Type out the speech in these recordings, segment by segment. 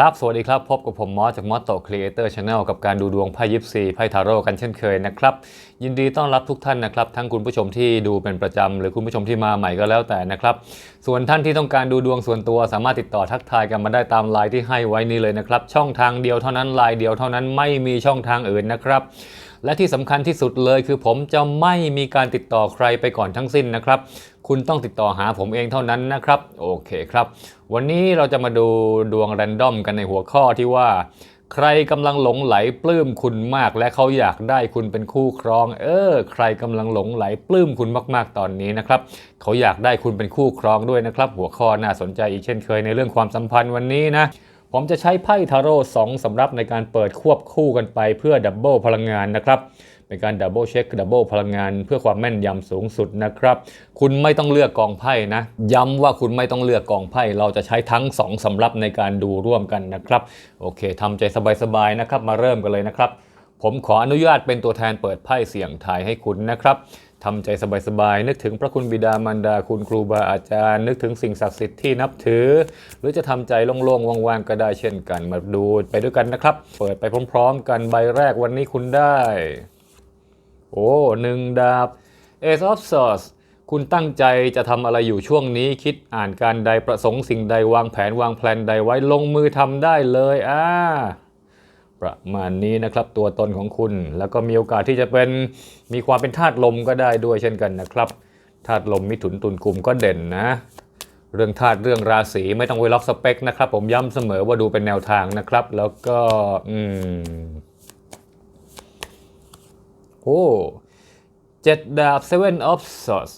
ครับ สวัสดีครับ พบกับผมมอสจากมอสโตครีเอเตอร์ชาแนลกับการดูดวงไพ่ยิปซีไพ่ทาโร่กันเช่นเคยนะครับ ยินดีต้อนรับทุกท่านนะครับ ทั้งคุณผู้ชมที่ดูเป็นประจำ หรือคุณผู้ชมที่มาใหม่ก็แล้วแต่นะครับ ส่วนท่านที่ต้องการดูดวงส่วนตัวสามารถติดต่อทักทายกันมาได้ตามไลน์ที่ให้ไว้นี้เลยนะครับ ช่องทางเดียวเท่านั้นไลน์เดียวเท่านั้นไม่มีช่องทางอื่นนะครับ และที่สำคัญที่สุดเลยคือผมจะไม่มีการติดต่อใครไปก่อนทั้งสิ้นนะครับ คุณต้องติดต่อหาผมเองเท่านั้นนะครับ โอเคครับ วันนี้เราจะมาดูดวงแรนดอมกันในหัวข้อที่ว่า ใครกำลังหลงไหลปลื้มคุณมาก และเขาอยากได้คุณเป็นคู่ครอง เออ ใครกำลังหลงไหลปลื้มคุณมากๆตอนนี้นะครับ เขาอยากได้คุณเป็นคู่ครองด้วยนะครับ หัวข้อน่าสนใจอีกเช่นเคยในเรื่องความสัมพันธ์วันนี้นะ ผมจะใช้ไพ่ทาโร่สองสำรับในการเปิดควบคู่กันไปเพื่อดับเบิลพลังงานนะครับเป็นการดับเบิลเช็คดับเบิลพลังงานเพื่อความแม่นยำสูงสุดนะครับ คุณไม่ต้องเลือกกองไพ่นะ ย้ำว่าคุณไม่ต้องเลือกกองไพ่ เราจะใช้ทั้งสองสำรับในการดูร่วมกันนะครับ โอเคทำใจสบายๆนะครับ มาเริ่มกันเลยนะครับ ผมขออนุญาตเป็นตัวแทนเปิดไพ่เสี่ยงทายให้คุณนะครับ ทำใจสบายๆ นึกถึงพระคุณบิดามารดาคุณครูบาอาจารย์ นึกถึงสิ่งศักดิ์สิทธิ์ที่นับถือ หรือจะทำใจโล่งๆว่างๆก็ได้เช่นกันมาดูไปด้วยกันนะครับ เปิดไปพร้อมๆ กันใบแรกวันนี้คุณได้ โอ้หนึ่งดาบ Ace of Swords คุณตั้งใจจะทำอะไรอยู่ช่วงนี้คิดอ่านการใดประสงค์สิ่งใดวางแผนวางแผนใดไว้ลงมือทำได้เลยอ่า ประมาณนี้นะครับตัวตนของคุณ แล้วก็มีโอกาสที่จะเป็นมีความเป็นธาตุลมก็ได้ด้วยเช่นกันนะครับธาตุลมมิถุนตุลกลุ่มก็เด่นนะ เรื่องธาตุเรื่องราศีไม่ต้องไปล็อกสเปคนะครับ ผมย้ำเสมอว่าดูเป็นแนวทางนะครับ แล้วก็อืมโอ้เจ็ดดาบ Seven of Swords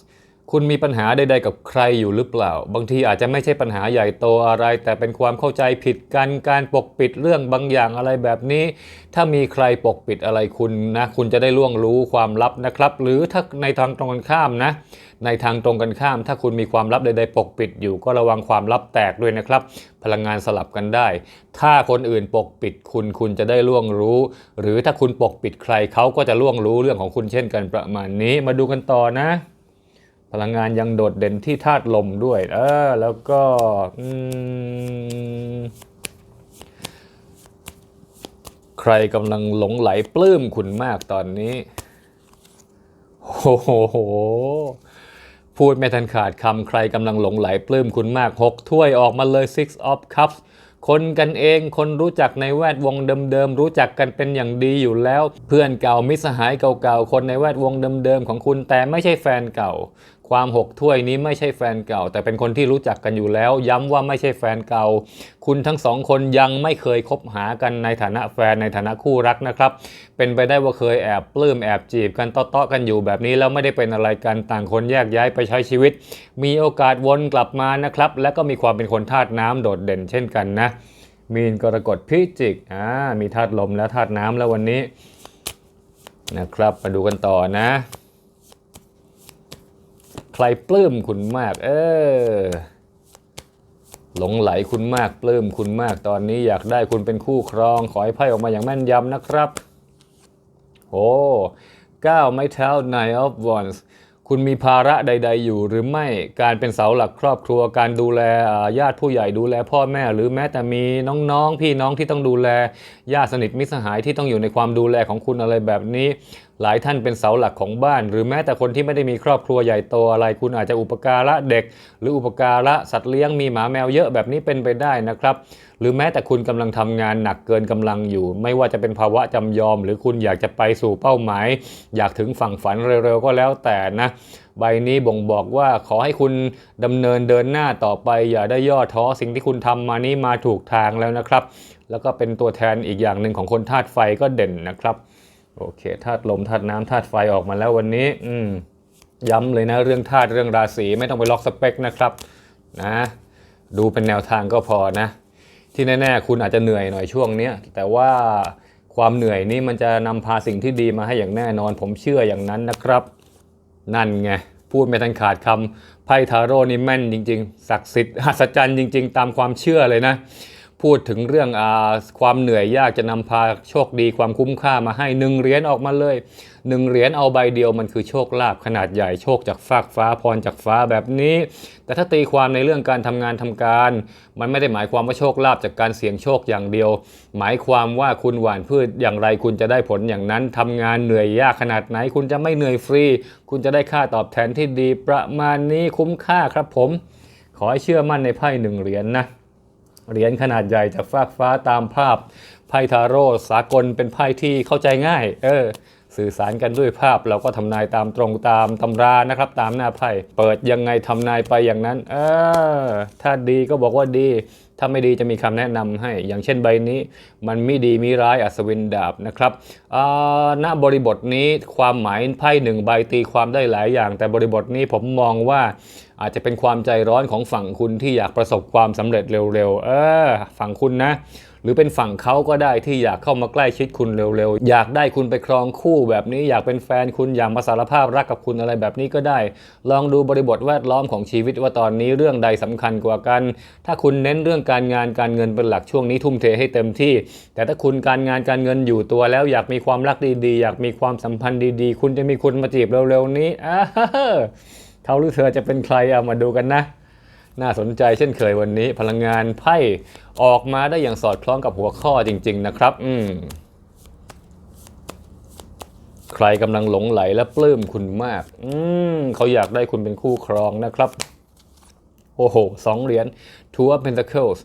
คุณมีปัญหาใดๆกับใครอยู่หรือเปล่า บางทีอาจจะไม่ใช่ปัญหาใหญ่โตอะไร แต่เป็นความเข้าใจผิดกันการปกปิดเรื่องบางอย่างอะไรแบบนี้ ถ้ามีใครปกปิดอะไรคุณนะ คุณจะได้ล่วงรู้ความลับนะครับ หรือถ้าในทางตรงกันข้ามนะ ในทางตรงกันข้าม ถ้าคุณมีความลับใดๆปกปิดอยู่ ก็ระวังความลับแตกด้วยนะครับ พลังงานสลับกันได้ ถ้าคนอื่นปกปิดคุณคุณจะได้ล่วงรู้ หรือถ้าคุณปกปิดใครเขาก็จะล่วงรู้เรื่องของคุณเช่นกันประมาณนี้ มาดูกันต่อนะ พลังงานยังโดดเด่นที่ธาตุลมด้วย เออ แล้วก็ใครกำลังหลงไหลปลื้มคุณมากตอนนี้ โอ้โห พูดไม่ทันขาดคำใครกำลังหลงไหลปลื้มคุณมากหกถ้วยออกมาเลย Six of Cups คนกันเองคนรู้จักในแวดวงเดิมๆรู้จักกันเป็นอย่างดีอยู่แล้ว เพื่อนเก่ามิตรสหายเก่าๆคนในแวดวงเดิมๆของคุณแต่ไม่ใช่แฟนเก่า ความหกถ้วยนี้ไม่ใช่แฟนเก่า แต่เป็นคนที่รู้จักกันอยู่แล้ว ย้ำว่าไม่ใช่แฟนเก่า คุณทั้งสองคนยังไม่เคยคบหากันในฐานะแฟนในฐานะคู่รักนะครับ เป็นไปได้ว่าเคยแอบปลื้มแอบจีบกันเตาะๆกันอยู่แบบนี้แล้วไม่ได้เป็นอะไรกันต่างคนแยกย้ายไปใช้ชีวิต มีโอกาสวนกลับมานะครับ และก็มีความเป็นคนธาตุน้ำโดดเด่นเช่นกันนะ มีนกรกฎพิจิกอ่ามีธาตุลมและธาตุน้ำแล้ววันนี้นะครับ มาดูกันต่อนะ รปลื้มคุณมาก เออหลงไหลคุณมากปลื้มคุณมากตอนนี้อยากได้คุณเป็นคู่ครอง ขอให้ไพ่ออกมาอย่างแม่นยำนะครับ โอ้ก้าวไม้เท้า Nine of Wands คุณมีภาระใด ๆ อยู่หรือไม่การเป็นเสาหลักครอบครัว การดูแลญาติผู้ใหญ่ดูแลพ่อแม่ หรือแม้แต่มีน้องๆ พี่น้องที่ต้องดูแลญาติสนิทมิตรสหายที่ต้องอยู่ในความดูแลของคุณอะไรแบบนี้ หลายท่านเป็นเสาหลักของบ้าน หรือแม้แต่คนที่ไม่ได้มีครอบครัวใหญ่โตอะไร คุณอาจจะอุปการะเด็ก หรืออุปการะสัตว์เลี้ยงมีหมาแมวเยอะแบบนี้เป็นไปได้นะครับ หรือแม้แต่คุณกำลังทำงานหนักเกินกำลังอยู่ ไม่ว่าจะเป็นภาวะจำยอม หรือคุณอยากจะไปสู่เป้าหมาย อยากถึงฝั่งฝันเร็วๆก็แล้วแต่นะใบนี้บ่งบอกว่าขอให้คุณดำเนินเดินหน้าต่อไป อย่าได้ย่อท้อสิ่งที่คุณทำมานี้มาถูกทางแล้วนะครับ แล้วก็เป็นตัวแทนอีกอย่างหนึ่งของคนธาตุไฟก็เด่นนะครับ โอเคธาตุลมธาตุน้ำธาตุไฟออกมาแล้ววันนี้ อืมย้ำเลยนะเรื่องธาตุเรื่องราศีไม่ต้องไปล็อกสเปคนะครับนะดูเป็นแนวทางก็พอนะ ที่แน่ๆคุณอาจจะเหนื่อยหน่อยช่วงนี้แต่ว่าความเหนื่อยนี้มันจะนำพาสิ่งที่ดีมาให้อย่างแน่นอน ผมเชื่ออย่างนั้นนะครับ นั่นไงพูดไม่ทันขาดคำไพ่ทาโร่นี่แม่นจริง ๆ ศักดิ์สิทธิ์หัศจรรย์จริง ๆ ตามความเชื่อเลยนะ พูดถึงเรื่องอความเหนื่อยยากจะนำพาโชคดีความคุ้มค่ามาให้หนึ่งเหรียญออกมาเลยหนึ่งเหรียญเอาใบเดียวมันคือโชคลาภขนาดใหญ่โชคจากฟากฟ้าพรจากฟ้าแบบนี้ แต่ถ้าตีความในเรื่องการทำงานทำการ มันไม่ได้หมายความว่าโชคลาภจากการเสี่ยงโชคอย่างเดียว หมายความว่าคุณหว่านพืชอย่างไรคุณจะได้ผลอย่างนั้นทำงานเหนื่อยยากขนาดไหน คุณจะไม่เหนื่อยฟรี คุณจะได้ค่าตอบแทนที่ดีประมาณนี้คุ้มค่าครับผม ขอให้เชื่อมั่นในไพ่หนึ่งเหรียญนะ เหรียญขนาดใหญ่จากฟากฟ้าตามภาพ ไพ่ทาโร่สากลเป็นไพ่ที่เข้าใจง่าย เออ สื่อสารกันด้วยภาพเราก็ทำนายตามตรงตามตำรานะครับ ตามหน้าไพ่เปิดยังไงทำนายไปอย่างนั้น เออ ถ้าดีก็บอกว่าดี ถ้าไม่ดีจะมีคำแนะนำให้ อย่างเช่นใบนี้ มันไม่ดีมีร้ายอัศวินดาบนะครับอ่าณบริบทนี้ความหมายไพ่หนึ่งใบตีความได้หลายอย่าง แต่บริบทนี้ผมมองว่า อาจจะเป็นความใจร้อนของฝั่งคุณที่อยากประสบความสำเร็จเร็วๆ เออ ฝั่งคุณนะ หรือเป็นฝั่งเขาก็ได้ที่อยากเข้ามาใกล้ชิดคุณเร็วๆ อยากได้คุณไปครองคู่แบบนี้ อยากเป็นแฟนคุณอยากมาสารภาพรักกับคุณอะไรแบบนี้ก็ได้ ลองดูบริบทแวดล้อมของชีวิตว่าตอนนี้เรื่องใดสำคัญกว่ากัน ถ้าคุณเน้นเรื่องการงานการเงินเป็นหลักช่วงนี้ทุ่มเทให้เต็มที่ แต่ถ้าคุณการงานการเงินอยู่ตัวแล้ว อยากมีความรักดีๆ อยากมีความสัมพันธ์ดีๆ คุณจะมีคนมาจีบเร็วๆนี้อ้า เขาหรือเธอจะเป็นใครเอามาดูกันนะ น่าสนใจเช่นเคยวันนี้ พลังงานไพ่ออกมาได้อย่างสอดคล้องกับหัวข้อจริง ๆ นะครับ อืมใครกำลังหลงไหลและปลื้มคุณมาก อืมเขาอยากได้คุณเป็นคู่ครองนะครับ โอ้โหสองเหรียญ Two of Pentacles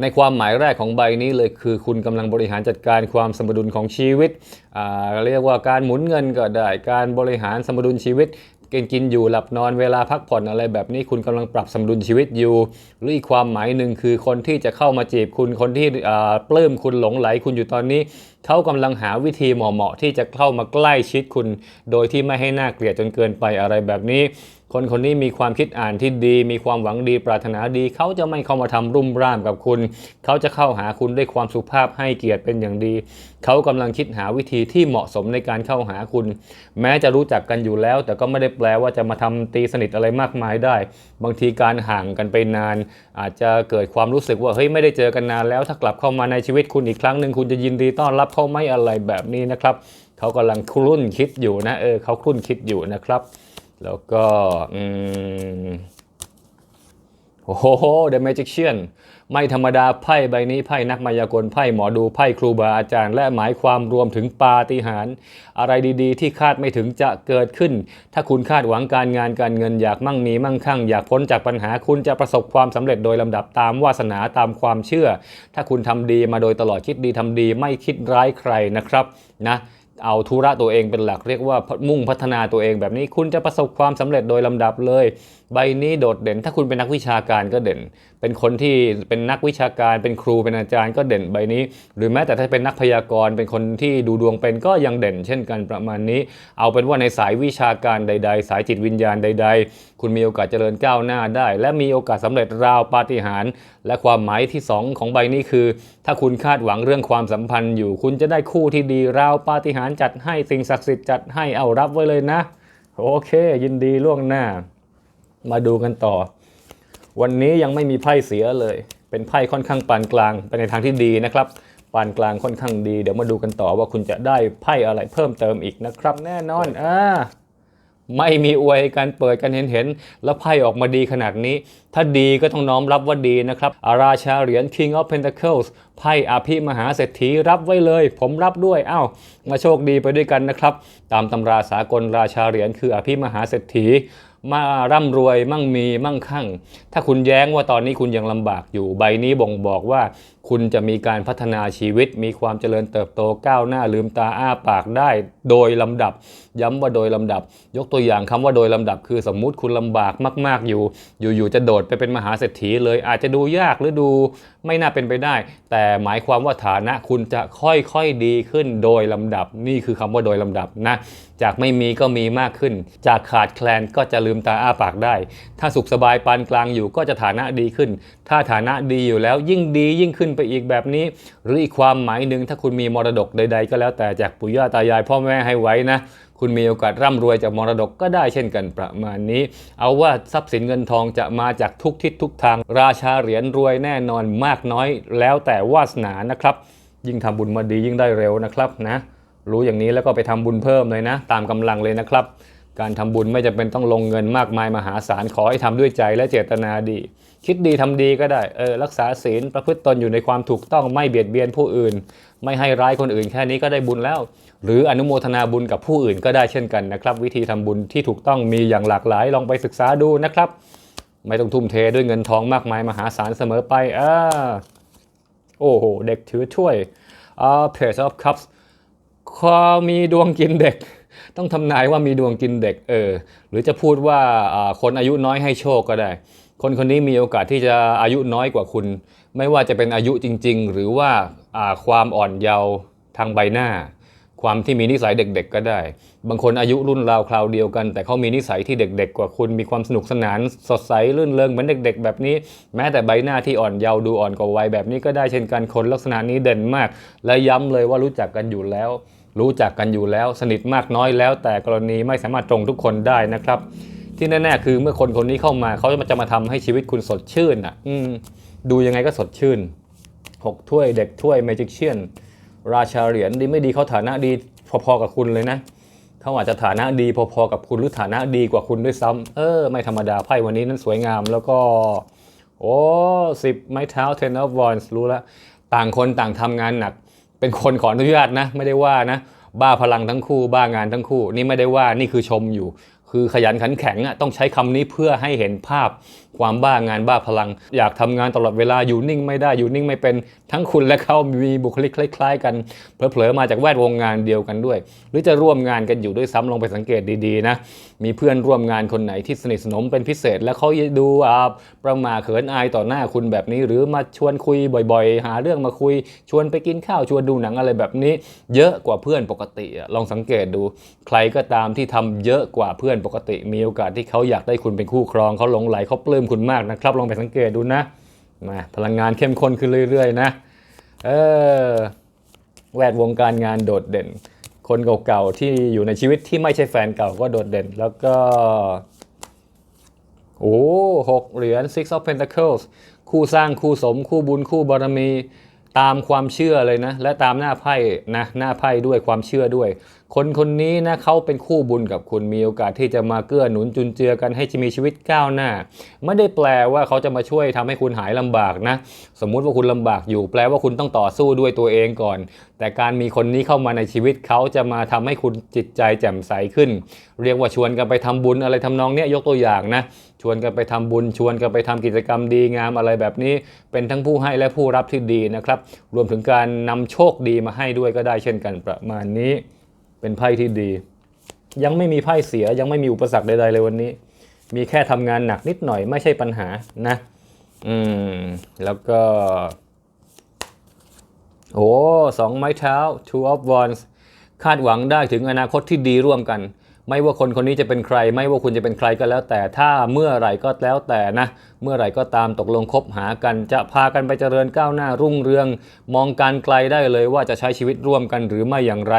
ในความหมายแรกของใบนี้เลยคือคุณกำลังบริหารจัดการความสมดุลของชีวิตอ่าเรียกว่าการหมุนเงินก็ได้ การบริหารสมดุลชีวิต กินกินอยู่หลับนอนเวลาพักผ่อนอะไรแบบนี้คุณกำลังปรับสมดุลชีวิตอยู่ หรืออีกความหมายหนึ่งคือคนที่จะเข้ามาจีบคุณคนที่ปลื้มคุณหลงไหลคุณอยู่ตอนนี้เขากำลังหาวิธีเหมาะๆที่จะเข้ามาใกล้ชิดคุณ โดยที่ไม่ให้หน่าเกลียดจนเกินไปอะไรแบบนี้ คนคนนี้มีความคิดอ่านที่ดี มีความหวังดีปรารถนาดี เขาจะไม่เข้ามาทำรุ่มร่ามกับคุณ เขาจะเข้าหาคุณด้วยความสุภาพให้เกียรติเป็นอย่างดี เขากำลังคิดหาวิธีที่เหมาะสมในการเข้าหาคุณ แม้จะรู้จักกันอยู่แล้ว แต่ก็ไม่ได้แปลว่าจะมาทำตีสนิทอะไรมากมายได้ บางทีการห่างกันไปนาน อาจจะเกิดความรู้สึกว่าเฮ้ยไม่ได้เจอกันนานแล้ว ถ้ากลับเข้ามาในชีวิตคุณอีกครั้งหนึ่งคุณจะยินดีต้อนรับเขาไหม่อะไรแบบนี้นะครับ เขากำลังครุ่นคิดอยู่นะเออเขาครุ่นคิดอยู่นะครับ แล้วก็อืมโอ้โห The Magician ไม่ธรรมดาไพ่ใบนี้ไพ่นักมายากลไพ่หมอดูไพ่ครูบาอาจารย์ และหมายความรวมถึงปาฏิหาริย์อะไรดีๆ ที่คาดไม่ถึงจะเกิดขึ้น ถ้าคุณคาดหวังการงานการเงินอยากมั่งมีมั่งคั่ง อยากพ้นจากปัญหาคุณจะประสบความสำเร็จโดยลำดับตามวาสนาตามความเชื่อ ถ้าคุณทำดีมาโดยตลอดคิดดีทำดีไม่คิดร้ายใครนะครับนะ เอาธุระตัวเองเป็นหลักเรียกว่ามุ่งพัฒนาตัวเองแบบนี้คุณจะประสบความสำเร็จโดยลำดับเลย ใบนี้โดดเด่น ถ้าคุณเป็นนักวิชาการก็เด่น เป็นคนที่เป็นนักวิชาการ เป็นครูเป็นอาจารย์ก็เด่นใบนี้ หรือแม้แต่ถ้าเป็นนักพยากรณ์เป็นคนที่ดูดวงเป็นก็ยังเด่น เช่นกันประมาณนี้ เอาเป็นว่าในสายวิชาการใด ๆ สายจิตวิญญาณใด ๆ คุณมีโอกาสเจริญก้าวหน้าได้ และมีโอกาสสำเร็จราวปาฏิหาริย์และความหมายที่สองของใบนี้คือ ถ้าคุณคาดหวังเรื่องความสัมพันธ์อยู่ คุณจะได้คู่ที่ดีราวปาฏิหาริย์จัดให้สิ่งศักดิ์สิทธิ์จัดให้เอารับไว้เลยนะ โอเค ยินดีล่วงหน้า มาดูกันต่อ วันนี้ยังไม่มีไพ่เสียเลย เป็นไพ่ค่อนข้างปานกลางไปในทางที่ดีนะครับปานกลางค่อนข้างดี เดี๋ยวมาดูกันต่อว่าคุณจะได้ไพ่อะไรเพิ่มเติมอีกนะครับ แน่นอนอ่าไม่มีอวยการเปิดกันเห็นเห็นๆแล้วไพ่ออกมาดีขนาดนี้ ถ้าดีก็ต้องน้อมรับว่าดีนะครับอาราชาเหรียญ King of Pentacles ไพ่อาภิมหาเศรษฐีรับไว้เลย ผมรับด้วยอ้าวมาโชคดีไปด้วยกันนะครับ ตามตำราสากลราชาเหรียญคืออาภิมหาเศรษฐี มาร่ำรวยมั่งมีมั่งคั่ง ถ้าคุณแย้งว่าตอนนี้คุณยังลำบากอยู่ใบนี้บ่งบอกว่า คุณจะมีการพัฒนาชีวิต มีความเจริญเติบโตก้าวหน้าลืมตาอ้าปากได้ โดยลำดับ ย้ำว่าโดยลำดับ ยกตัวอย่างคำว่าโดยลำดับ คือสมมุติคุณลำบากมาก ๆอยู่ อยู่ๆจะโดดไปเป็นมหาเศรษฐีเลยอาจจะดูยากหรือดูไม่น่าเป็นไปได้ แต่หมายความว่าฐานะคุณจะค่อยๆดีขึ้นโดยลำดับ นี่คือคำว่าโดยลำดับนะ จากไม่มีก็มีมากขึ้น จากขาดแคลนก็จะลืมตาอ้าปากได้ ถ้าสุขสบายปานกลางอยู่ก็จะฐานะดีขึ้น ถ้าฐานะดีอยู่แล้วยิ่งดียิ่งขึ้นไปอีกแบบนี้ หรืออีกความหมายหนึ่งถ้าคุณมีมรดกใด ๆ ก็แล้วแต่จากปู่ย่าตายายพ่อแม่ให้ไว้นะคุณมีโอกาสร่ำรวยจากมรดกก็ได้เช่นกันประมาณนี้ เอาว่าทรัพย์สินเงินทองจะมาจากทุกทิศทุกทาง ราชาเหรียญรวยแน่นอนมากน้อย แล้วแต่วาสนานะครับ ยิ่งทำบุญมาดียิ่งได้เร็วนะครับนะ รู้อย่างนี้แล้วก็ไปทำบุญเพิ่มเลยนะ ตามกำลังเลยนะครับ การทำบุญไม่จำเป็นต้องลงเงินมากมายมหาศาลขอให้ทำด้วยใจและเจตนาดี คิดดีทำดีก็ได้เออรักษาศีลประพฤติตนอยู่ในความถูกต้องไม่เบียดเบียนผู้อื่น ไม่ให้ร้ายคนอื่นแค่นี้ก็ได้บุญแล้ว หรืออนุโมทนาบุญกับผู้อื่นก็ได้เช่นกันนะครับ วิธีทำบุญที่ถูกต้องมีอย่างหลากหลายลองไปศึกษาดูนะครับ ไม่ต้องทุ่มเทด้วยเงินทองมากมายมหาศาลเสมอไปอ่าโอ้โหเด็กถือถ้วยอ่า page of cups ค อมีดวงกินเด็ก ต้องทำนายว่ามีดวงกินเด็กเออหรือจะพูดว่าคนอายุน้อยให้โชคก็ได้ คนคนนี้มีโอกาสที่จะอายุน้อยกว่าคุณ ไม่ว่าจะเป็นอายุจริง ๆ หรือว่าความอ่อนเยาว์ทางใบหน้า ความที่มีนิสัยเด็ก ๆ ก็ได้ บางคนอายุรุ่นราวคราวเดียวกัน แต่เขามีนิสัยที่เด็ก ๆ กว่าคุณมีความสนุกสนานสดใสรื่นเริงเหมือนเด็ก ๆ แบบนี้ แม้แต่ใบหน้าที่อ่อนเยาว์ดูอ่อนกว่าวัยแบบนี้ก็ได้เช่นกันคนลักษณะนี้เด่นมาก และย้ำเลยว่ารู้จักกันอยู่แล้ว รู้จักกันอยู่แล้วสนิทมากน้อยแล้ว แต่กรณีไม่สามารถตรงทุกคนได้นะครับ ที่แน่ๆคือเมื่อคนคนนี้เข้ามาเขาจะมาทำให้ชีวิตคุณสดชื่นอะอดูยังไงก็สดชื่นหกถ้วยเด็กถ้วยเมจิกเชียนราชาเหรียญดีไม่ดีเขาฐานะดีพอๆกับคุณเลยนะเขาอาจจะฐานะดีพอๆกับคุณหรือฐานะดีกว่าคุณด้วยซ้ำเออ ไม่ธรรมดาไพ่วันนี้นั้นสวยงาม แล้วก็ โอ้สิบไม้เท้า ten of wands รู้แล้วต่างคนต่างทำงานหนัก เป็นคนขออนุญาตนะ ไม่ได้ว่านะ บ้าพลังทั้งคู่ บ้างานทั้งคู่ นี่ไม่ได้ว่านี่คือชมอยู่ คือขยันขันแข็งอะต้องใช้คำนี้เพื่อให้เห็นภาพ ความบ้างานบ้าพลัง อยากทำงานตลอดเวลาอยู่นิ่งไม่ได้อยู่นิ่งไม่เป็นทั้งคุณและเขามีบุคลิกคล้าย ๆ กันเผลอๆมาจากแวดวงงานเดียวกันด้วย หรือจะร่วมงานกันอยู่ด้วยซ้ำลองไปสังเกตดีๆนะมีเพื่อนร่วมงานคนไหนที่สนิทสนมเป็นพิเศษ แล้วเขาดูอ่าประมาเขินอายต่อหน้าคุณแบบนี้ หรือมาชวนคุยบ่อยๆ หาเรื่องมาคุย ชวนไปกินข้าวชวนดูหนังอะไรแบบนี้ เยอะกว่าเพื่อนปกติลองสังเกตดูใครก็ตามที่ทำเยอะกว่าเพื่อนปกติ มีโอกาสที่เขาอยากได้คุณเป็นคู่ครองเขาหลงไหลเขาปลื้มคุณมากนะครับ ลองไปสังเกตดูนะมาพลังงานเข้มข้นขึ้นเรื่อยๆนะเออแวดวงการงานโดดเด่น คนเก่าๆที่อยู่ในชีวิตที่ไม่ใช่แฟนเก่าก็โดดเด่น แล้วก็โอ้หกเหรียญ six of pentacles คู่สร้างคู่สม คู่บุญคู่บารมี ตามความเชื่อเลยนะ และตามหน้าไพ่นะหน้าไพ่ด้วยความเชื่อด้วย คนคนนี้นะเขาเป็นคู่บุญกับคุณมีโอกาสที่จะมาเกื้อหนุนจุนเจือกันให้มีชีวิตก้าวหน้า ไม่ได้แปลว่าเขาจะมาช่วยทำให้คุณหายลำบากนะ สมมุติว่าคุณลำบากอยู่ แปลว่าคุณต้องต่อสู้ด้วยตัวเองก่อน แต่การมีคนนี้เข้ามาในชีวิตเขาจะมาทำให้คุณจิตใจแจ่มใสขึ้น เรียกว่าชวนกันไปทำบุญอะไรทำนองเนี้ยยกตัวอย่างนะ ชวนกันไปทำบุญ ชวนกันไปทำกิจกรรมดีงามอะไรแบบนี้ เป็นทั้งผู้ให้และผู้รับที่ดีนะครับ รวมถึงการนำโชคดีมาให้ด้วยก็ได้เช่นกันประมาณนี้ เป็นไพ่ที่ดี ยังไม่มีไพ่เสียยังไม่มีอุปสรรคใดๆเลยวันนี้ มีแค่ทำงานหนักนิดหน่อยไม่ใช่ปัญหานะ อืม แล้วก็โอ้สองไม้เท้า two of wands คาดหวังได้ถึงอนาคตที่ดีร่วมกัน ไม่ว่าคนคนนี้จะเป็นใคร ไม่ว่าคุณจะเป็นใครก็แล้ว แต่ถ้าเมื่อไหร่ก็แล้วแต่นะ เมื่อไหร่ก็ตามตกลงคบหากัน จะพากันไปเจริญก้าวหน้ารุ่งเรือง มองการไกลได้เลยว่าจะใช้ชีวิตร่วมกันหรือไม่อย่างไร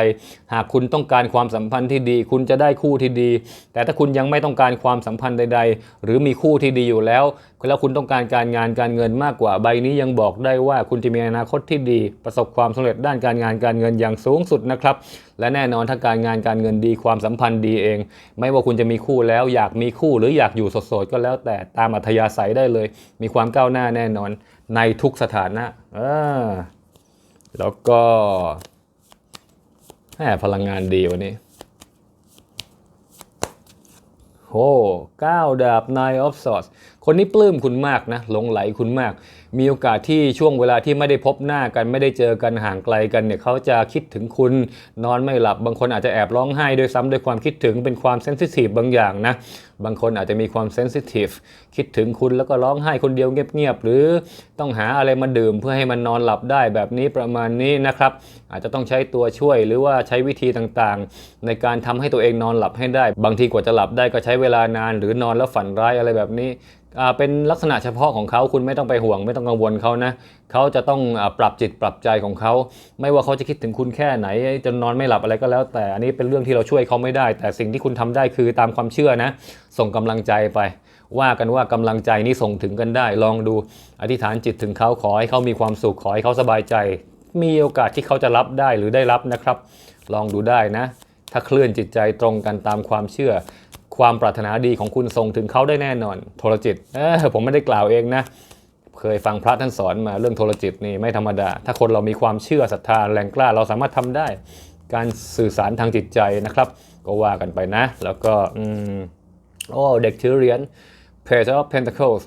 หากคุณต้องการความสัมพันธ์ที่ดี คุณจะได้คู่ที่ดี แต่ถ้าคุณยังไม่ต้องการความสัมพันธ์ใด ๆ หรือมีคู่ที่ดีอยู่แล้ว แล้วคุณต้องการการงานการเงินมากกว่าใบนี้ยังบอกได้ว่าคุณจะมีอนาคตที่ดี ประสบความสำเร็จด้านการงานการเงินอย่างสูงสุดนะครับ และแน่นอนถ้าการงานการเงินดีความสัมพันธ์ดีเอง ไม่ว่าคุณจะมีคู่แล้วอยากมีคู่หรืออยากอยู่โสดๆก็แล้วแต่ตามอัธยาศัยได้เลย มีความก้าวหน้าแน่นอนในทุกสถานะอ่าแล้วก็แหมพลังงานดีวันนี้โอ้เก้าดาบ Nine of Swords คนนี้ปลื้มคุณมากนะหลงไหลคุณมาก มีโอกาสที่ช่วงเวลาที่ไม่ได้พบหน้ากันไม่ได้เจอกันห่างไกลกันเนี่ยเขาจะคิดถึงคุณนอนไม่หลับบางคนอาจจะแอบร้องไห้ด้วยซ้ำด้วยความคิดถึงเป็นความเซนซิทีฟบางอย่างนะบางคนอาจจะมีความเซนซิทีฟคิดถึงคุณแล้วก็ร้องไห้คนเดียวเงียบๆหรือต้องหาอะไรมาดื่มเพื่อให้มันนอนหลับได้แบบนี้ประมาณนี้นะครับอาจจะต้องใช้ตัวช่วยหรือว่าใช้วิธีต่างๆ ในการทำให้ตัวเองนอนหลับให้ได้ บางทีกว่าจะหลับได้ก็ใช้เวลานาน หรือนอนแล้วฝันร้ายอะไรแบบนี้ เป็นลักษณะเฉพาะของเขาคุณไม่ต้องไปห่วง ไม่ต้องกังวลเขานะเขาจะต้องปรับจิตปรับใจของเขา ไม่ว่าเขาจะคิดถึงคุณแค่ไหนจนนอนไม่หลับอะไรก็แล้ว แต่อันนี้เป็นเรื่องที่เราช่วยเขาไม่ได้ แต่สิ่งที่คุณทำได้คือตามความเชื่อนะ ส่งกำลังใจไป ว่ากันว่ากำลังใจนี้ส่งถึงกันได้ ลองดูอธิษฐานจิตถึงเขาขอให้เขามีความสุขขอให้เขาสบายใจ มีโอกาสที่เขาจะรับได้หรือได้รับนะครับ ลองดูได้นะถ้าเคลื่อนจิตใจตรงกันตามความเชื่อ ความปรารถนาดีของคุณส่งถึงเขาได้แน่นอน โทรจิตเออผมไม่ได้กล่าวเองนะ เคยฟังพระท่านสอนมาเรื่องโทรจิตนี่ไม่ธรรมดา ถ้าคนเรามีความเชื่อศรัทธาแรงกล้า เราสามารถทำได้ การสื่อสารทางจิตใจนะครับ ก็ว่ากันไปนะ แล้วก็อืมโอ้เด็กถือเหรียญ Page of Pentacles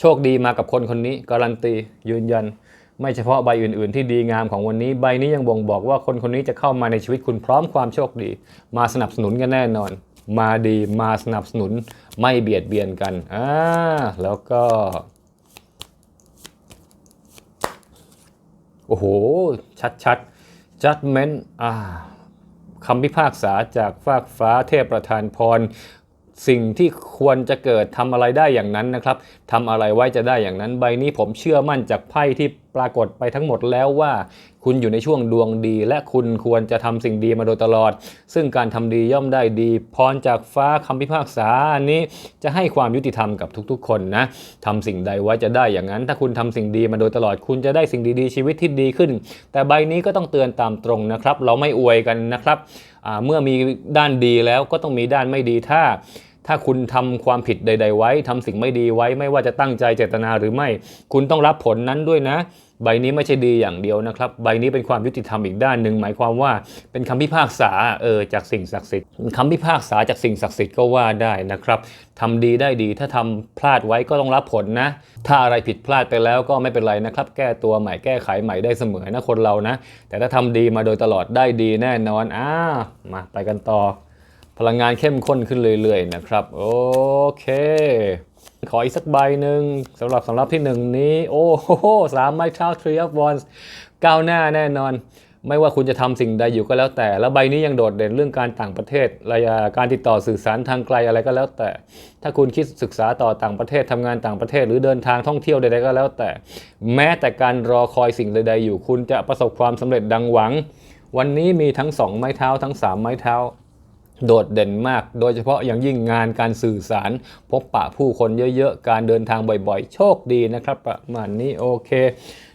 โชคดีมากับคนคนนี้ การันตียืนยัน ไม่เฉพาะใบอื่น ๆ ที่ดีงามของวันนี้ ใบนี้ยังบ่งบอกว่าคนคนนี้จะเข้ามาในชีวิตคุณพร้อมความโชคดี มาสนับสนุนกันแน่นอน มาดีมาสนับสนุนไม่เบียดเบียนกันอ่าแล้วก็ โอ้โห ชัดๆ judgment อ่าคำพิพากษาจากฟากฟ้าเทพประธานพรสิ่งที่ควรจะเกิดทำอะไรได้อย่างนั้นนะครับทำอะไรไว้จะได้อย่างนั้น ใบนี้ผมเชื่อมั่นจากไพ่ที่ ปรากฏไปทั้งหมดแล้วว่า คุณอยู่ในช่วงดวงดี และคุณควรจะทำสิ่งดีมาโดยตลอด ซึ่งการทำดีย่อมได้ดีพรจากฟ้าคำพิพากษาอันนี้จะให้ความยุติธรรมกับทุกๆ คนนะทำสิ่งใดไว้จะได้อย่างนั้น ถ้าคุณทำสิ่งดีมาโดยตลอด คุณจะได้สิ่งดีๆชีวิตที่ดีขึ้น แต่ใบนี้ก็ต้องเตือนตามตรงนะครับ เราไม่อวยกันนะครับเมื่อมีด้านดีแล้วก็ต้องมีด้านไม่ดีถ้าถ้าคุณทำความผิดใด ๆ ไว้ทำสิ่งไม่ดีไว้ไม่ว่าจะตั้งใจเจตนาหรือไม่ คุณต้องรับผลนั้นด้วยนะ ใบนี้ไม่ใช่ดีอย่างเดียวนะครับ ใบนี้เป็นความยุติธรรมอีกด้านหนึ่งหมายความว่าเป็นคำพิพากษาเออจากสิ่งศักดิ์สิทธิ์คำพิพากษาจากสิ่งศักดิ์สิทธิ์ก็ว่าได้นะครับทำดีได้ดี ถ้าทำพลาดไว้ก็ต้องรับผลนะ ถ้าอะไรผิดพลาดไปแล้วก็ไม่เป็นไรนะครับ แก้ตัวใหม่แก้ไขใหม่ได้เสมอนะคนเรานะ แต่ถ้าทำดีมาโดยตลอดได้ดีแน่นอนอ่ามาไปกันต่อ พลังงานเข้มข้นขึ้นเรื่อยๆนะครับ โอเค ขออีกสักใบหนึ่งสำหรับสำหรับที่หนึ่งนี้ โอ้โหสามไม้เท้า Three of Wands ก้าวหน้าแน่นอน ไม่ว่าคุณจะทำสิ่งใดอยู่ก็แล้วแต่ แล้วใบนี้ยังโดดเด่นเรื่องการต่างประเทศระยะการติดต่อสื่อสารทางไกลอะไรก็แล้วแต่ ถ้าคุณคิดศึกษาต่อต่างประเทศทำงานต่างประเทศ หรือเดินทางท่องเที่ยวใดๆก็แล้วแต่ แม้แต่การรอคอยสิ่งใด ๆ อยู่ คุณจะประสบความสำเร็จดังหวัง วันนี้มีทั้งสองไม้เท้าทั้งสามไม้เท้า โดดเด่นมาก โดยเฉพาะอย่างยิ่งงานการสื่อสาร พบปะผู้คนเยอะๆ การเดินทางบ่อยๆ โชคดีนะครับ ประมาณนี้โอเค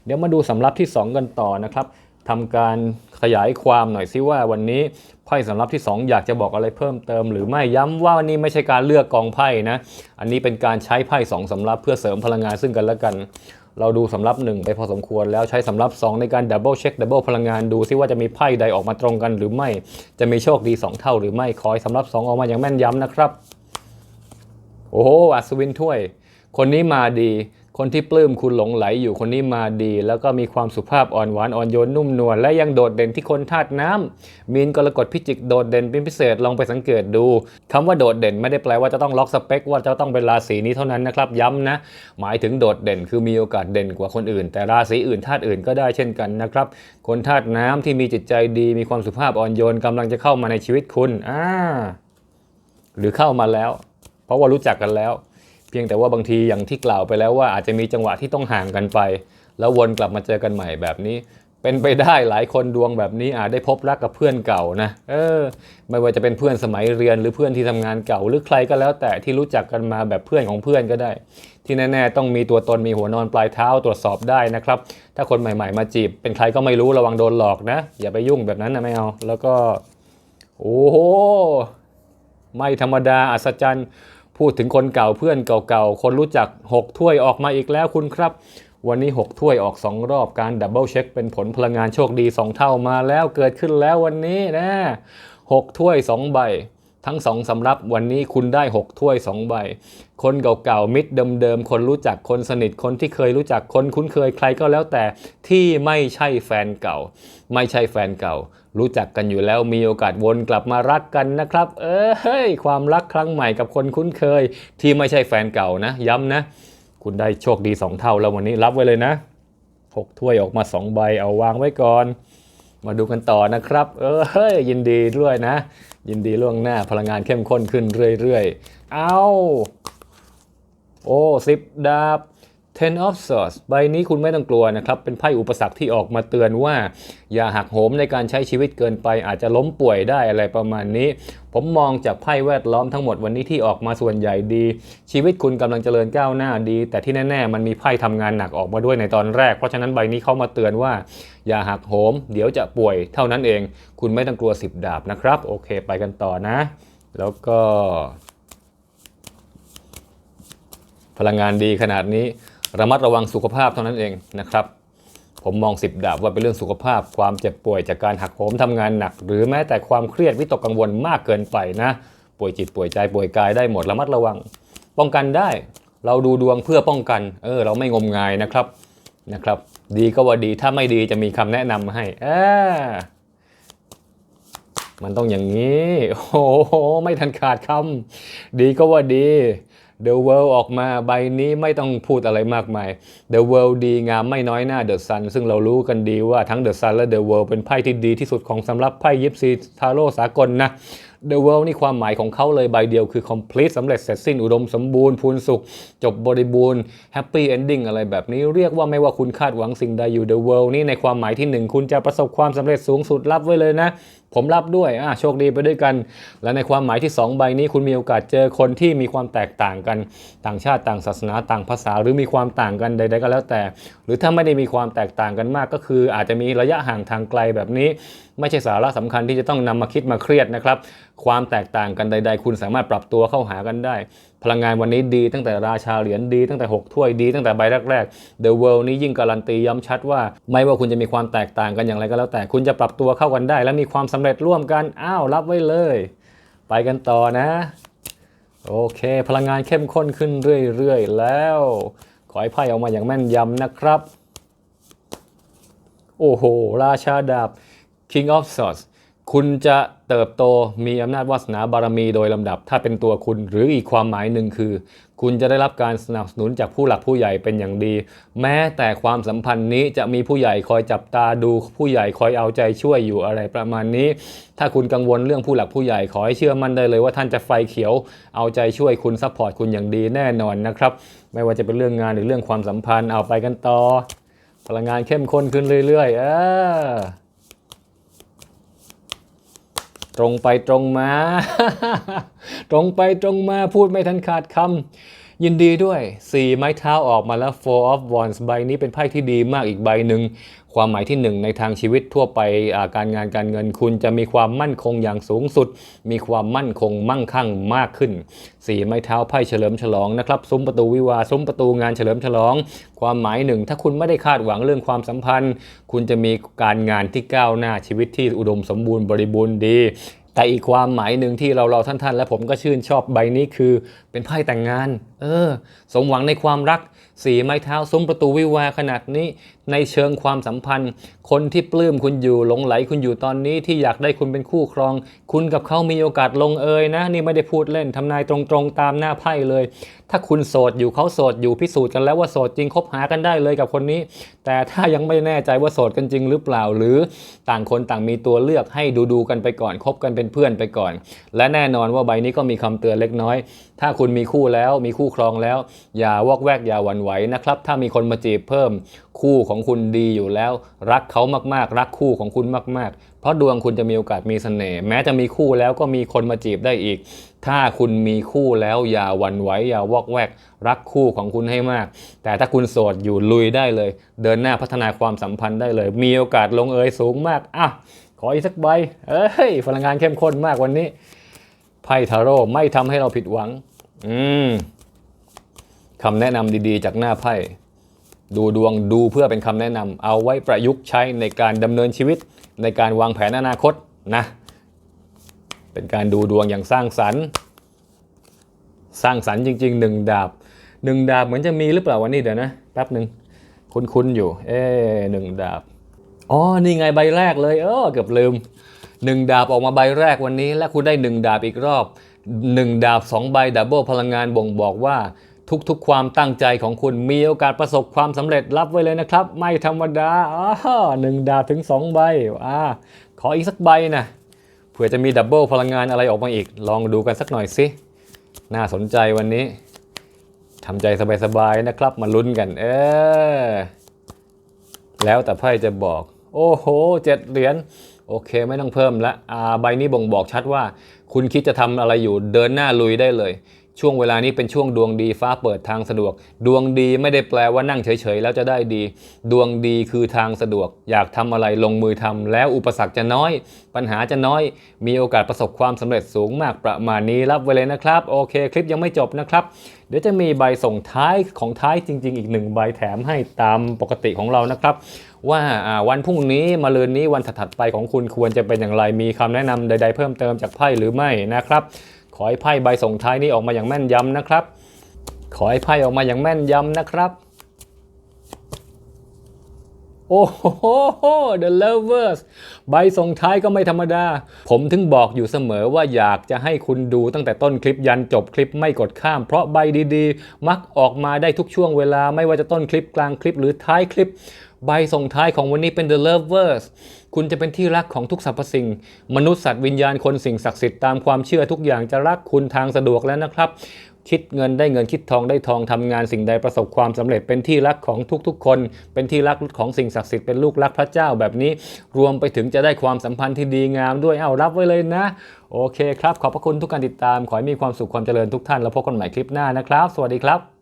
เดี๋ยวมาดูสำรับที่ 2 กันต่อนะครับทำการขยายความหน่อยซิว่าวันนี้ไพ่สำรับที่ 2 อยากจะบอกอะไรเพิ่มเติม หรือไม่ย้ำว่าวันนี้ไม่ใช่การเลือกกองไพ่นะ อันนี้เป็นการใช้ไพ่สองสำรับเพื่อเสริมพลังงานซึ่งกันและกัน เราดูสำรับ 1 ไปพอสมควร แล้วใช้สำรับ 2 ในการดับเบิลเช็คดับเบิลพลังงานดูซิว่าจะมีไพ่ใดออกมาตรงกันหรือไม่ จะมีโชคดี 2 เท่าหรือไม่คอยสำรับ 2 ออกมาอย่างแม่นยำนะครับ โอ้โหอัศวินถ้วย คนนี้มาดี คนที่ปลื้มคุณหลงไหลอยู่คนนี้มาดี แล้วก็มีความสุภาพอ่อนหวานอ่อนโยนนุ่มนวลและยังโดดเด่นที่คนธาตุน้ำมีนกรกฎพิจิกโดดเด่นเป็นพิเศษลองไปสังเกตดูคำว่าโดดเด่นไม่ได้แปลว่าจะต้องล็อกสเปค ว่าจะต้องเป็นราศีนี้เท่านั้นนะครับย้ำนะ หมายถึงโดดเด่นคือมีโอกาสเด่นกว่าคนอื่น แต่ราศีอื่นธาตุอื่นก็ได้เช่นกันนะครับคนธาตุน้ำที่มีจิตใจดี มีความสุภาพอ่อนโยนกำลังจะเข้ามาในชีวิตคุณอ่าหรือเข้ามาแล้ว เพราะว่ารู้จักกันแล้ว เพียงแต่ว่าบางทีอย่างที่กล่าวไปแล้วว่าอาจจะมีจังหวะที่ต้องห่างกันไป แล้ววนกลับมาเจอกันใหม่แบบนี้ เป็นไปได้หลายคนดวงแบบนี้อาจได้พบรักกับเพื่อนเก่านะเออ ไม่ว่าจะเป็นเพื่อนสมัยเรียนหรือเพื่อนที่ทำงานเก่า หรือใครก็แล้วแต่ที่รู้จักกันมาแบบเพื่อนของเพื่อนก็ได้ ที่แน่ๆต้องมีตัวตนมีหัวนอนปลายเท้าตรวจสอบได้นะครับ ถ้าคนใหม่ๆมาจีบ เป็นใครก็ไม่รู้ระวังโดนหลอกนะ อย่าไปยุ่งแบบนั้นนะไม่เอาแล้วก็ โอ้โหไม่ธรรมดาอัศจรรย์ พูดถึงคนเก่าเพื่อนเก่าๆ คนรู้จัก 6 ถ้วยออกมาอีกแล้วคุณครับ วันนี้ 6 ถ้วยออก 2 รอบการดับเบิลเช็คเป็นผลพลังงานโชคดี 2 เท่ามาแล้วเกิดขึ้นแล้ววันนี้นะ6ถ้วย 2 ใบ ทั้งสองสำรับวันนี้คุณได้ 6 ถ้วย 2 ใบ คนเก่าๆ มิตรเดิมๆ คนรู้จักคนสนิทคนที่เคยรู้จักคนคุ้นเคยใครก็แล้วแต่ที่ไม่ใช่แฟนเก่า ไม่ใช่แฟนเก่า รู้จักกันอยู่แล้วมีโอกาสวนกลับมารักกันนะครับ เอ้ยความรักครั้งใหม่กับคนคุ้นเคย ที่ไม่ใช่แฟนเก่านะ ย้ำนะ คุณได้โชคดี 2 เท่าแล้ววันนี้รับไว้เลยนะหกถ้วยออกมา 2 ใบเอาวางไว้ก่อน มาดูกันต่อนะครับ เออเฮ้ยยินดีด้วยนะ ยินดีล่วงหน้าพลังงานเข้มข้นขึ้นเรื่อยๆ เอา โอ้สิบดาบ Ten of Swords ใบนี้คุณไม่ต้องกลัวนะครับ เป็นไพ่อุปสรรคที่ออกมาเตือนว่า อย่าหักโหมในการใช้ชีวิตเกินไปอาจจะล้มป่วยได้อะไรประมาณนี้ ผมมองจากไพ่แวดล้อมทั้งหมดวันนี้ที่ออกมาส่วนใหญ่ดี ชีวิตคุณกำลังเจริญก้าวหน้าดี แต่ที่แน่ ๆ มันมีไพ่ทำงานหนักออกมาด้วยในตอนแรก เพราะฉะนั้นใบนี้เขามาเตือนว่า อย่าหักโหม เดี๋ยวจะป่วยเท่านั้นเอง คุณไม่ต้องกลัว10ดาบนะครับโอเค ไปกันต่อนะ แล้วก็ พลังงานดีขนาดนี้ ระมัดระวังสุขภาพเท่านั้นเองนะครับ ผมมอง10ดาบว่าเป็นเรื่องสุขภาพ ความเจ็บป่วยจากการหักโหมทำงานหนัก หรือแม้แต่ความเครียดวิตกกังวลมากเกินไปนะ ป่วยจิตป่วยใจป่วยกายได้หมดระมัดระวัง ป้องกันได้ เราดูดวงเพื่อป้องกัน เออ เราไม่งมงายนะครับนะครับ ดีก็ว่าดีถ้าไม่ดีจะมีคำแนะนำมาให้เออมันต้องอย่างนี้ โอ้โห ไม่ทันขาดคำ ดีก็ว่าดี The World ออกมาใบนี้ไม่ต้องพูดอะไรมากมาย The World ดีงามไม่น้อยหน้า The Sun ซึ่งเรารู้กันดีว่าทั้ง The Sun และ The World เป็นไพ่ที่ดีที่สุดของสำหรับไพ่ยิปซีทาโร่สากลนะ The World นี่ความหมายของเขาเลยใบเดียวคือ complete สำเร็จเสร็จสิ้นอุดมสมบูรณ์พูนสุข จบบริบูรณ์ happy ending อะไรแบบนี้เรียกว่าไม่ว่าคุณคาดหวังสิ่งใดอยู่ The World นี่ในความหมายที่หนึ่งคุณจะประสบความสำเร็จสูงสุดรับไว้เลยนะ ผมรับด้วยอะโชคดีไปด้วยกัน และในความหมายที่ 2 ใบนี้คุณมีโอกาสเจอคนที่มีความแตกต่างกัน ต่างชาติต่างศาสนาต่างภาษา หรือมีความต่างกันใดๆก็แล้วแต่ หรือถ้าไม่ได้มีความแตกต่างกันมาก ก็คืออาจจะมีระยะห่างทางไกลแบบนี้ ไม่ใช่สาระสำคัญที่จะต้องนำมาคิดมาเครียดนะครับ ความแตกต่างกันใด ๆ คุณสามารถปรับตัวเข้าหากันได้ พลังงานวันนี้ดีตั้งแต่ราชาเหรียญดีตั้งแต่ 6 ถ้วยดีตั้งแต่ใบแรกๆ The World นี้ยิ่งการันตีย้ำชัดว่า ไม่ว่าคุณจะมีความแตกต่างกันอย่างไรก็แล้วแต่คุณจะปรับตัวเข้ากันได้ และมีความสำเร็จร่วมกันอ้าวรับไว้เลย ไปกันต่อนะ โอเค พลังงานเข้มข้นขึ้นเรื่อยๆ แล้ว ขอให้ไพ่ออกมาอย่างแม่นยำนะครับ โอ้โห ราชาดาบ King of Swords คุณจะเติบโตมีอำนาจวาสนาบารมีโดยลำดับ ถ้าเป็นตัวคุณหรืออีกความหมายหนึ่งคือ คุณจะได้รับการสนับสนุนจากผู้หลักผู้ใหญ่เป็นอย่างดี แม้แต่ความสัมพันธ์นี้จะมีผู้ใหญ่คอยจับตาดูผู้ใหญ่คอยเอาใจช่วยอยู่อะไรประมาณนี้ ถ้าคุณกังวลเรื่องผู้หลักผู้ใหญ่ขอให้เชื่อมั่นได้เลยว่าท่านจะไฟเขียว เอาใจช่วยคุณซัพพอร์ตคุณอย่างดีแน่นอนนะครับไม่ว่าจะเป็นเรื่องงานหรือเรื่องความสัมพันธ์เอาไปกันต่อพลังงานเข้มข้นขึ้นเรื่อยๆเออ ตรงไปตรงมา ตรงไปตรงมาพูดไม่ทันขาดคำยินดีด้วย 4 ไม้เท้าออกมาแล้ว Four of Wands ใบนี้เป็นไพ่ที่ดีมากอีกใบหนึ่ง ความหมายที่ 1 ในทางชีวิตทั่วไปาการงานการเงินคุณจะมีความมั่นคงอย่างสูงสุด มีความมั่นคงมั่งคั่งมากขึ้น4ไม้เท้าไพ่เฉลิมฉลองนะครับซุ้มประตูวิวาซุ้มประตูงานเฉลิมฉลอง ความหมายหนึ่งถ้าคุณไม่ได้คาดหวังเรื่องความสัมพันธ์ คุณจะมีการงานที่ก้าวหน้าชีวิตที่อุดมสมบูรณ์บริบูรณ์ดีแต่อีกความหมายหนึ่งที่เราเราท่านๆ และผมก็ชื่นชอบใบนี้คือเป็นไพ่แต่งงาน เออ สมหวังในความรัก สีไม้เท้าซุ้มประตูวิวาขนาดนี้ ในเชิงความสัมพันธ์ คนที่ปลื้มคุณอยู่หลงไหลคุณอยู่ตอนนี้ที่อยากได้คุณเป็นคู่ครอง คุณกับเขามีโอกาสลงเอยนะ นี่ไม่ได้พูดเล่นทำนายตรงๆตามหน้าไพ่เลย ถ้าคุณโสดอยู่เขาโสดอยู่พิสูจน์กันแล้วว่าโสดจริงคบหากันได้เลยกับคนนี้ แต่ถ้ายังไม่แน่ใจว่าโสดกันจริงหรือเปล่า หรือต่างคนต่างมีตัวเลือกให้ดูดูๆกันไปก่อนคบกันเป็นเพื่อนไปก่อน และแน่นอนว่าใบนี้ก็มีคำเตือนเล็กน้อย ถ้าคุณมีคู่แล้วมีคู่ครองแล้ว อย่าวอกแวกอย่าหวั่นไหวนะครับ ถ้ามีคนมาจีบเพิ่มคู่ของคุณดีอยู่แล้ว รักเขามากๆ รักคู่ของคุณมากๆ เพราะดวงคุณจะมีโอกาสมีเสน่ห์แม้จะมีคู่แล้วก็มีคนมาจีบได้อีก ถ้าคุณมีคู่แล้วอย่าหวั่นไหวอย่าวอกแวก รักคู่ของคุณให้มาก แต่ถ้าคุณโสดอยู่ลุยได้เลย เดินหน้าพัฒนาความสัมพันธ์ได้เลย มีโอกาสลงเอยสูงมากอะขออีกสักใบเอ้ยพลังงานเข้มข้นมากวันนี้ไพ่ทาโร่ไม่ทำให้เราผิดหวัง อืม คำแนะนำดีๆ จากหน้าไพ่ ดูดวงดูเพื่อเป็นคำแนะนำเอาไว้ประยุกต์ใช้ในการดำเนินชีวิต ในการวางแผนอนาคตนะเป็นการดูดวงอย่างสร้างสรรค์ สร้างสรรค์จริงๆหนึ่งดาบหนึ่งดาบเหมือนจะมีหรือเปล่าวันนี้เดี๋ยวนะแป๊บหนึ่งคุ้นๆอยู่ เอ๊หนึ่งดาบอ๋อนี่ไงใบแรกเลยเออเกือบลืมหนึ่งดาบออกมาใบแรกวันนี้ และคุณได้หนึ่งดาบอีกรอบหนึ่งดาบสองใบดับเบิลพลังงานบ่งบอกว่า ทุกๆ ความตั้งใจของคุณมีโอกาสประสบความสำเร็จรับไว้เลยนะครับ ไม่ธรรมดาอ๋อหนึ่งดาบถึงสองใบอ่าขออีกสักใบนะเผื่อจะมีดับเบิลพลังงานอะไรออกมาอีก ลองดูกันสักหน่อยสิ น่าสนใจวันนี้ทำใจสบายๆนะครับ มาลุ้นกัน เออ แล้วแต่ไพ่จะบอก โอ้โหเจ็ดเหรียญโอเคไม่ต้องเพิ่มละอ่าใบนี้บ่งบอกชัดว่า คุณคิดจะทำอะไรอยู่เดินหน้าลุยได้เลย ช่วงเวลานี้เป็นช่วงดวงดีฟ้าเปิดทางสะดวก ดวงดีไม่ได้แปลว่านั่งเฉยๆแล้วจะได้ดี ดวงดีคือทางสะดวก อยากทำอะไรลงมือทำแล้วอุปสรรคจะน้อย ปัญหาจะน้อย มีโอกาสประสบความสำเร็จสูงมากประมาณนี้รับไว้เลยนะครับ โอเค คลิปยังไม่จบนะครับ เดี๋ยวจะมีใบส่งท้ายของท้ายจริง ๆ อีกหนึ่งใบแถมให้ตามปกติของเรานะครับว่าวันพรุ่งนี้มาลืนนี้วันถัดๆไปของคุณควรจะเป็นอย่างไรมีคำแนะนำใด ๆ เพิ่มเติมจากไพ่หรือไม่นะครับ ขอให้ไพ่ใบส่งท้ายนี้ออกมาอย่างแม่นยำนะครับ ขอให้ไพ่ออกมาอย่างแม่นยำนะครับ โอ้โห The Lovers ใบส่งท้ายก็ไม่ธรรมดา ผมถึงบอกอยู่เสมอว่าอยากจะให้คุณดูตั้งแต่ต้นคลิปยันจบคลิปไม่กดข้าม เพราะใบดีๆ มักออกมาได้ทุกช่วงเวลาไม่ว่าจะต้นคลิปกลางคลิปหรือท้ายคลิป ใบส่งท้ายของวันนี้เป็น The Lovers คุณจะเป็นที่รักของทุกสรรพสิ่ง มนุษย์สัตว์วิญญาณคนสิ่งศักดิ์สิทธิ์ตามความเชื่อทุกอย่างจะรักคุณทางสะดวกแล้วนะครับ คิดเงินได้เงินคิดทองได้ทองทำงานสิ่งใดประสบความสำเร็จเป็นที่รักของทุกๆ คน เป็นที่รักของสิ่งศักดิ์สิทธิ์เป็นลูกรักพระเจ้าแบบนี้ รวมไปถึงจะได้ความสัมพันธ์ที่ดีงามด้วยเอารับไว้เลยนะ โอเคครับ ขอบพระคุณทุกการติดตาม ขอให้มีความสุขความเจริญทุกท่านแล้วพบกันใหม่คลิปหน้านะครับ สวัสดีครับ